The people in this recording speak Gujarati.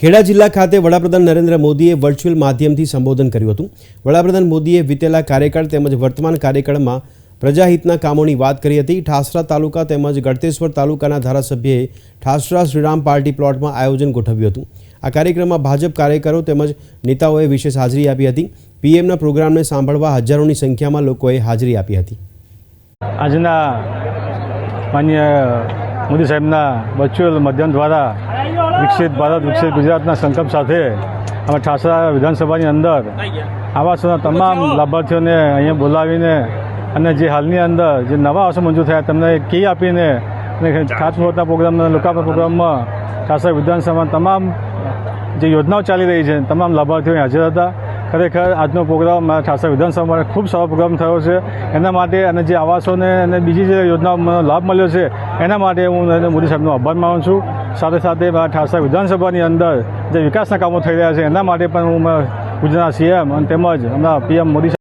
ખેડા જિલ્લા ખાતે વડાપ્રધાન નરેન્દ્ર મોદીએ વર્ચ્યુઅલ માધ્યમથી સંબોધન કર્યું હતું. વડાપ્રધાન મોદીએ વિતેલા કાર્યકાળ તેમજ વર્તમાન કાર્યકાળમાં પ્રજાહિતના કામોની વાત કરી હતી. ઠાસરા તાલુકા તેમજ ગળતેશ્વર તાલુકાના ધારાસભ્યએ ઠાસરા શ્રીરામ પાર્ટી પ્લોટમાં આયોજન ગોઠવ્યું હતું. આ કાર્યક્રમમાં ભાજપ કાર્યકરો તેમજ નેતાઓએ વિશેષ હાજરી આપી હતી. પીએમના પ્રોગ્રામને સાંભળવા હજારોની સંખ્યામાં લોકોએ હાજરી આપી હતી. આજના માન્ય મોદી સાહેબના વર્ચ્યુઅલ માધ્યમ દ્વારા વિકસિત ભારત, વિકસિત ગુજરાતના સંકલ્પ સાથે અમે ઠાસરા વિધાનસભાની અંદર આવાસોના તમામ લાભાર્થીઓને અહીંયા બોલાવીને અને જે હાલની અંદર જે નવા આવાસો મંજૂર થયા, તેમને કી આપીને અને ખાતમુહૂર્તના પ્રોગ્રામના લોકાર્પણ પ્રોગ્રામમાં ઠાસરા વિધાનસભામાં તમામ જે યોજનાઓ ચાલી રહી છે, તમામ લાભાર્થીઓ હાજર હતા. ખરેખર આજનો પ્રોગ્રામ ઠાસરા વિધાનસભા માટે ખૂબ સારો પ્રોગ્રામ થયો છે. એના માટે અને જે આવાસોને અને બીજી જે યોજનાઓનો લાભ મળ્યો છે, એના માટે હું મોદી સાહેબનો આભાર માનું છું. સાથે સાથે ઠાસરા વિધાનસભાની અંદર જે વિકાસના કામો થઈ રહ્યા છે, એના માટે પણ હું ગુજરાતના સીએમ અને તેમજ હમણાં પીએમ મોદી